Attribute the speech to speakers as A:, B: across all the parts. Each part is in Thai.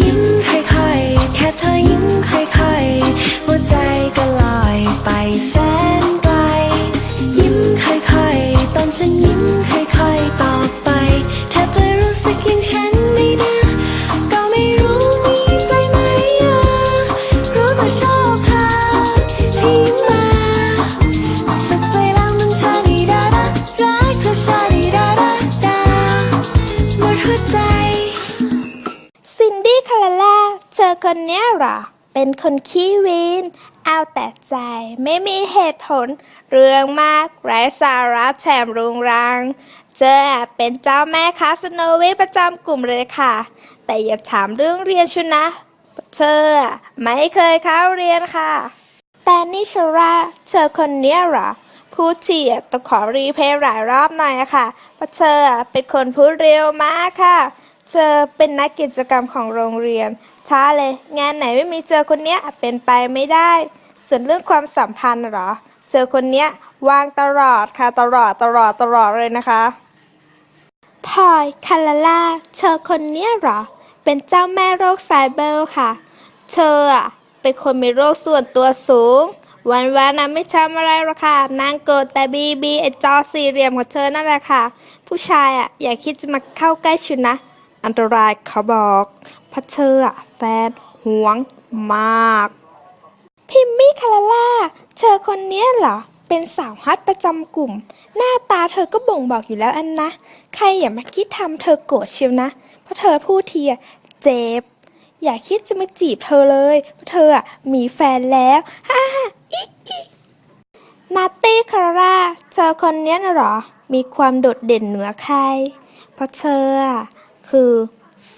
A: ยิ้ม คนเนี้ยห
B: รอ เป็นคนขี้วีน เอาแต่ใจ ไม่มีเหตุผล เรื่องมากไร้สาระแถมรุงรัง เจอเป็นเจ้าแม่คาสโนเวประจำกลุ่มเลยค่ะ แต่อย่าถามเรื่องเรียนชุนะ เธอไม่เคยเข้าเรียนค่ะ แต่นิชราเธอคนเนี้ยหรอพูดทีอะต้องขอรีเพย์หลายรอบหน่อยอะค่ะเพราะเธอเป็นคนพูดเร็วมากค่ะ เธอเป็นนักกิจกรรมของโรงเรียน ช้าเลย งานไหนไม่มีเจอคนเนี้ยเป็นไปไม่ได้ ส่วนเรื่องความสัมพันธ์เหรอ เจอคนเนี้ยวางตลอดค่ะตลอดตลอดตลอดเลยนะคะพลอยคาราล่าเธอคนเนี้ยหรอ เป็นเจ้าแม่โรคไซเบอร์ค่ะ เธออะเป็นคนมีโรคส่วนตัวสูง วันวันนะไม่ทำอะไรหรอกค่ะ นางโกรธแต่บีบีไอจอสี่เหลี่ยมของเธอนั่นแหละค่ะ ผู้ชายอะอย่าคิดจะมาเข้าใกล้ชุนนะ อันตรายเขาบอกพราะเธออะแฟนหวงมาก พิมมี่คาราล่าเธอคนเนี้ยเหรอ เป็นสาวฮัตประจำกลุ่ม หน้าตาเธอก็บ่งบอกอยู่แล้วอันนะ ใครอย่ามาคิดทำเธอโกรธเชียวนะ เพราะเธอพูดทีเจ็บ อย่าคิดจะมาจีบเธอเลย เพราะเธออะมีแฟนแล้วฮ่าฮ่าอีอีนาตี้คาราล่าเธอคนเนี้ยน่ะเหรอ มีความโดดเด่นเหนือใคร เพราะเธออะ คือ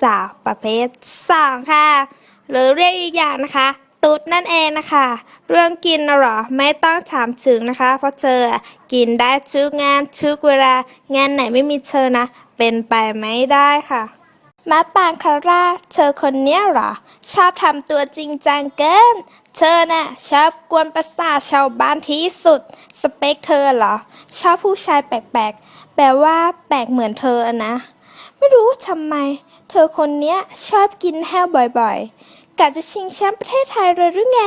B: สาวประเภทสองค่ะ หรือเรียกอีกอย่างนะคะ ตุ๊ดนั่นเองนะคะ เรื่องกินนะหรอไม่ต้องถามถึงนะคะ เพราะเธอกินได้ทุกงานทุกเวลางานไหนไม่มีเธอนะ เป็นไปไม่ได้ค่ะมาปางคาร่าเธอคนเนี้ยหรอ ชอบทำตัวจริงจังเกิน เธอน่ะชอบกวนประสาทชาวบ้านที่สุด สเปคเธอเหรอ ชอบผู้ชายแปลกๆ แปลว่าแปลกเหมือนเธอนะ ไม่รู้ทำไม เธอคนเนี้ยชอบกินแห้วบ่อยๆกะจะชิงแชมป์ประเทศไทยเลยหรือไง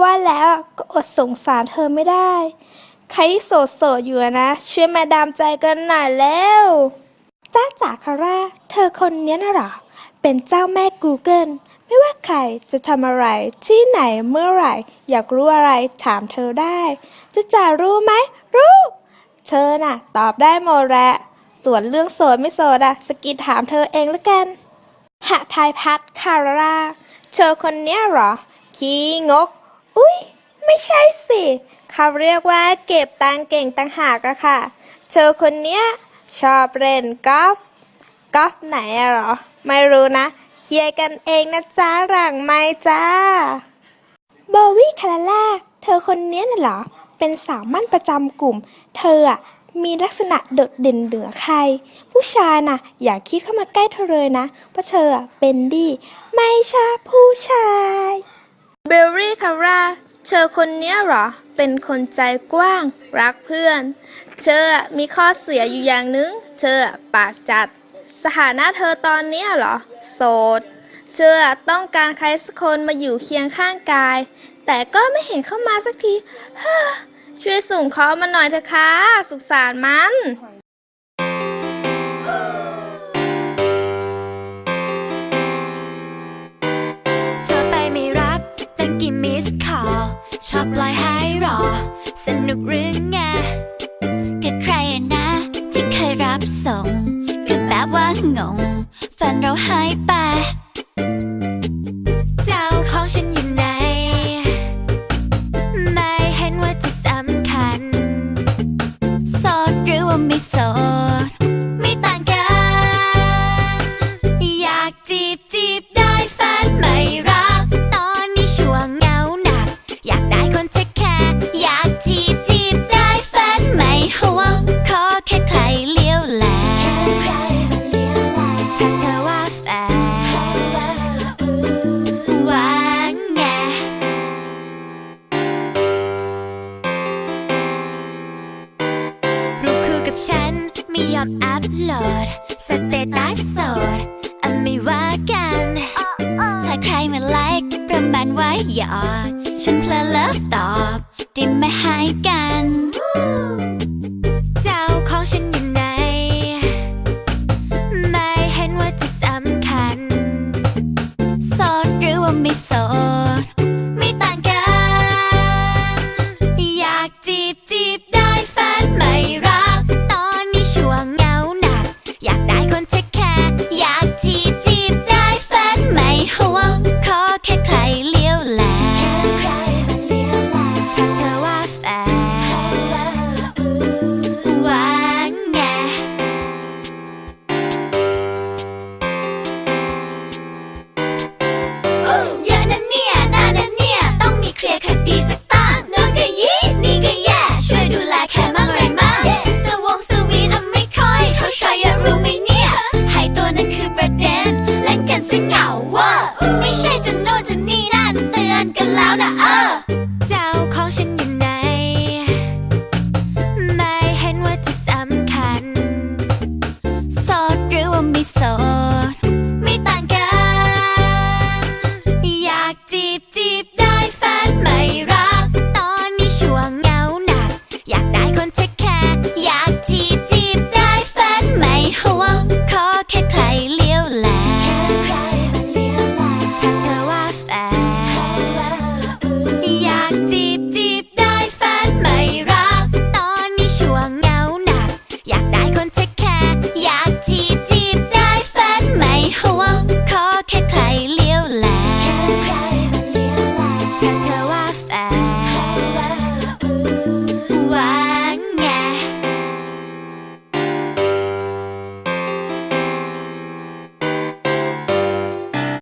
B: ว่าแล้วก็อดสงสารเธอไม่ได้ ใครที่โสดๆอยู่อะนะช่วยมาดามใจกันหน่อยแล้วจ้าจ๋าคาร่าเธอคนเนี้ยน่ะหรอ เป็นเจ้าแม่ Google ไม่ว่าใครจะทำอะไรที่ไหนเมื่อไหร่ อยากรู้อะไรถามเธอได้ จะจ๋ารู้ไหมรู้ เธอน่ะ ตอบได้หมดแหละ ส่วนเรื่องโสดไม่โสดอะสกิดถามเธอเองละกันหะทายพัดคาร่าเธอคนเนี้ยเหรอ ขี้งก อุ๊ยไม่ใช่สิเขาเรียกว่าเก็บตังเก่งตังหากอะค่ะ เธอคนเนี้ยชอบเล่นกอล์ฟกอล์ฟไหนอะเหรอ ไม่รู้นะเคลียร์กันเองนะจ๊ะหลังไม่จ้าโบวี่คาราล่าเธอคนเนี้ยน่ะเหรอ เป็นสาวมั่นประจำกลุ่ม เธออะ มีลักษณะโดดเด่นเหนือใคร ผู้ชายน่ะ อย่าคิดเข้ามาใกล้เธอเลยนะ เพราะเธอเป็นดีไม่ใช่ผู้ชายเบลลี่คาร่าเธอคนเนี้ยเหรอ เป็นคนใจกว้าง รักเพื่อน เธอมีข้อเสียอยู่อย่างหนึง เธอปากจัด สถานะเธอตอนเนี้ยเหรอ โสด เธอต้องการใครสักคนมาอยู่เคียงข้างกาย แต่ก็ไม่เห็นเข้ามาสักทีฮ ช่วยส่งเขามาหน่อยเถอะค่ะสุขสารมัน
C: เธอไปไม่รับตั้งกี่มิสคอลชอบลน์ให้รอ สนุกหรือไงกับใครนะ ที่เคยรับส่งก็แบบว่างงแฟนเราหายไป ฉันไม่ยอมอัพโหลด สเตตัสโสดไม่ว่ากัน ถ้าใครมาไลค์ประมาณไว้หยอด ฉันเพลอเลิฟตอบดิไม่หายกัน เจ้าของฉันอยู่ไหน ไม่เห็นว่าจะสำคัญโสดหรือว่าไม่